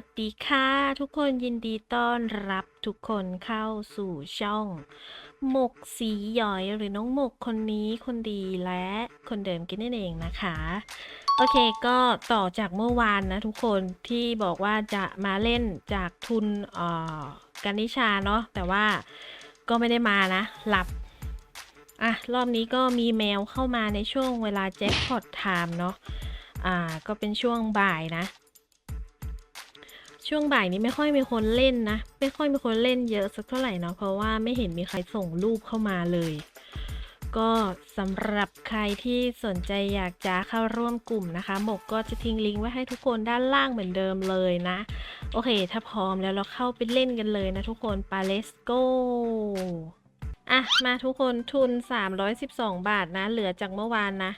วัสดีค่ะ ทุกคนยินดีต้อนรับทุกคนเข้าสู่ช่อง หมกสีหยอยหรือน้องหมกคนนี้คนดีและคนเดิมกันนั่นเองนะคะ โอเคก็ต่อจากเมื่อวานนะทุกคนที่บอกว่าจะมาเล่นจากทุนออกันนิชาเนาะแต่ว่าก็ไม่ได้มานะ หลับ อะ รอบนี้ก็มีแมวเข้ามาในช่วงเวลาแจ็คพอตไทม์เนาะอ่าก็เป็นช่วงบ่ายนะ ช่วงบ่ายนี้ไม่ค่อยมีคนเล่นนะ ไม่ค่อยมีคนเล่นเยอะสักเท่าไหร่เนาะเพราะว่าไม่เห็นมีใครส่งรูปเข้ามาเลย ก็สำหรับใครที่สนใจอยากจะเข้าร่วมกลุ่มนะคะหมกก็จะทิ้งลิงก์ไว้ให้ทุกคนด้านล่างเหมือนเดิมเลยนะ โอเค ถ้าพร้อมแล้วเราเข้าไปเล่นกันเลยนะทุกคนไป let's go อะ มาทุกคนทุน 312 บาทนะ เหลือจากเมื่อวานนะ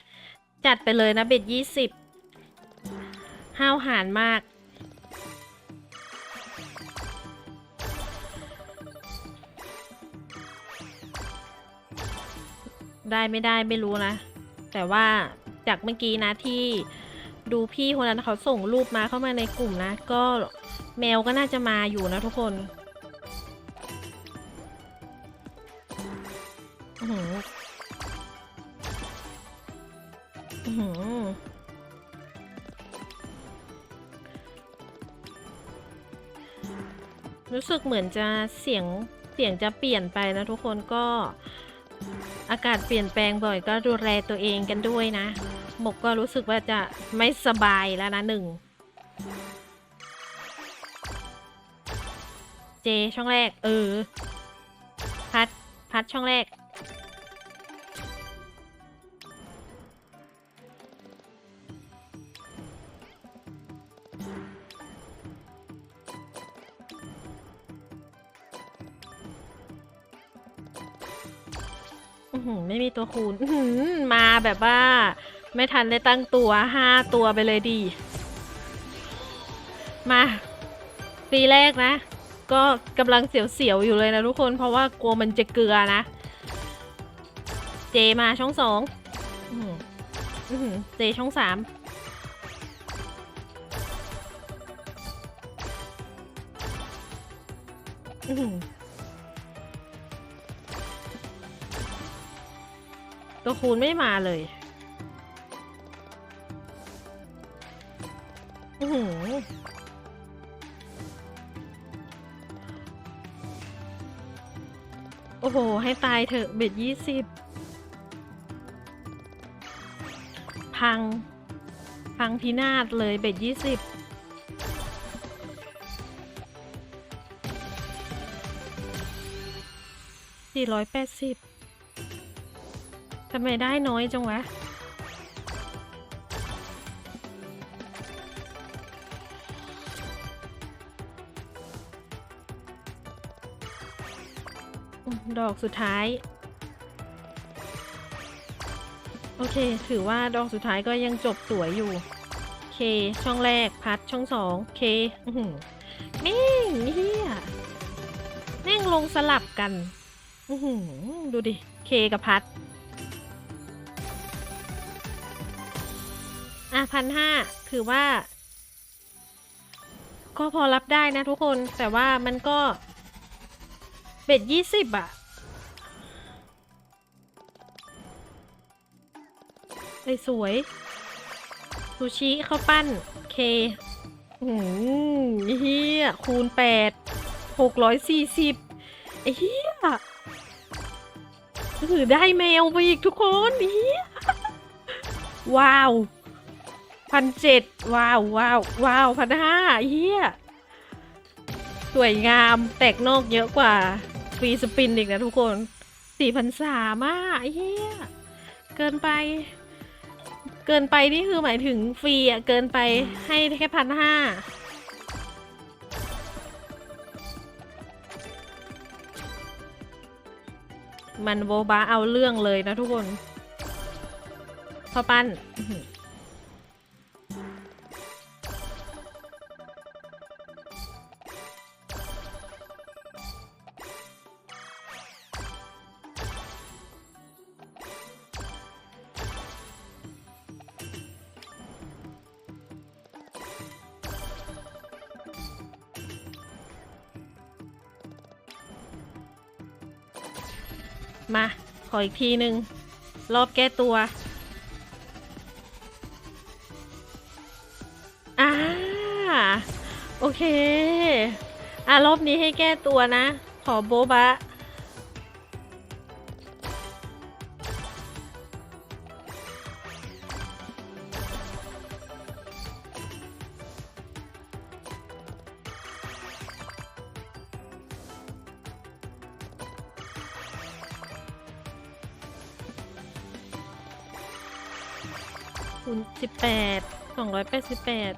จัดไปเลยนะเบ็ด20ห้าวหาญมาก ได้ไม่ได้ไม่รู้นะ แต่ว่าจากเมื่อกี้นะที่ดูพี่คนนั้นเขาส่งรูปมาเข้ามาในกลุ่มนะ ก็แมวก็น่าจะมาอยู่นะทุกคนอื้ออือรู้สึกเหมือนจะเสียงเสียงจะเปลี่ยนไปนะทุกคนก็ อากาศเปลี่ยนแปลงบ่อยก็ดูแลตัวเองกันด้วยนะ หมกก็รู้สึกว่าจะไม่สบายแล้วนะหนึ่ง เจช่องแรก เออ พัด พัดช่องแรก ไม่มีตัวคูณมาแบบว่า ไม่ทันได้ตั้งตัวห้าตัวไปเลยดี มาปีแรกนะ ก็กำลังเสียวๆอยู่เลยนะทุกคนเพราะว่ากลัวมันจะเกลือนะ เจมาช่องสองเจช่องสามอื ตัวคูณไม่มาเลยอือหือโอ้โห ให้ตายเถอะ เบ็ดยี่สิบ พัง พังพินาศเลยเบ็ดยี่สิบสี่ร้อยแปดสิบ ทำไมได้น้อยจังวะ ดอกสุดท้าย โอเค ถือว่าดอกสุดท้ายก็ยังจบสวยอยู่ เค ช่องแรก พัด ช่องสอง เคแม่งเฮียแม่งลงสลับกัน ดูดิ เคกับพัด อะพันห้าถือว่า ก็พอรับได้นะทุกคน แต่ว่ามันก็ เบ็ดยี่สิบอะไอ้สวยซูชิข้าวปั้น เคอืมเฮียคูณแปดหกร้อยสี่สิบเฮียถือได้แมวไปอีกทุกคนเฮียว้าว พันเจ็ดว้าวว้าวว้าวพันห้าเฮียสวยงามแตกนอกเยอะกว่า ฟรีสปินอีกนะทุกคนสี่พันสามอะเฮียเกินไป เกินไปนี่คือหมายถึงฟรีอะ เกินไปให้แค่พันห้ามันโบบาเอาเรื่องเลยนะทุกคนพอปั้น มา ขออีกทีหนึ่งรอบแก้ตัวอ่าโอเค อะ รอบนี้ให้แก้ตัวนะ ขอโบบะ คูณสิบแปดสองร้อยแปดสิบแปด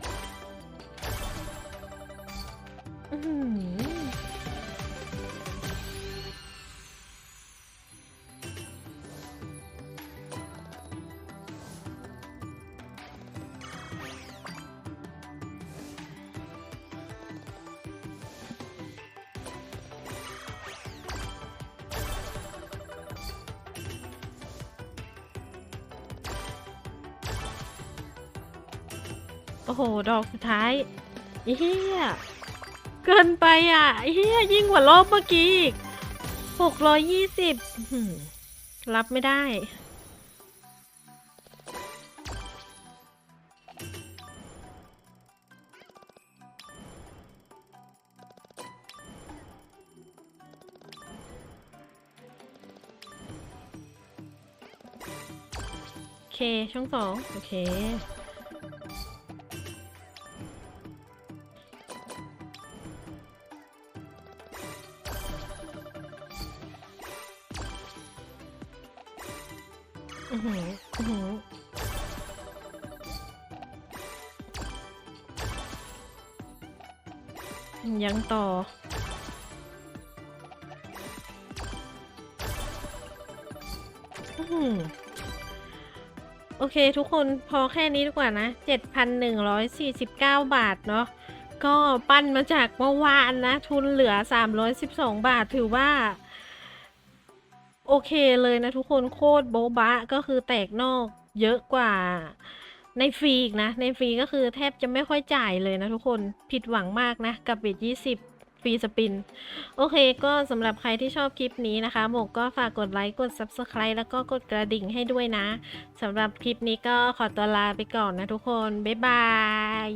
โอ้โห ดอกสุดท้ายเฮียเกินไปอะเฮียยิ่งกว่ารอบเมื่อกี้อีกหกร้อยยี่สิบรับไม่ได้ โอเค ช่องสอง โอเค อือหืออือหือยังต่ออื้อหือโอเคทุกคนพอแค่นี้ดีกว่านะ 7,149 บาทเนาะ ก็ปั้นมาจากเมื่อวานนะ ทุนเหลือ 312 บาทถือว่า โอเคเลยนะทุกคนโคตรโบ๊ะบะก็คือแตกนอกเยอะกว่า ในฟรีอีกนะ ในฟรีก็คือแทบจะไม่ค่อยจ่ายเลยนะทุกคนผิดหวังมากนะ กับเบ็ด20ฟรีสปิน โอเคก็สำหรับใครที่ชอบคลิปนี้นะคะ หมกก็ฝากกดไลค์ กด Subscribe แล้วก็กดกระดิ่งให้ด้วยนะสำหรับคลิปนี้ก็ขอตัวลาไปก่อนนะทุกคน บ๊ายบาย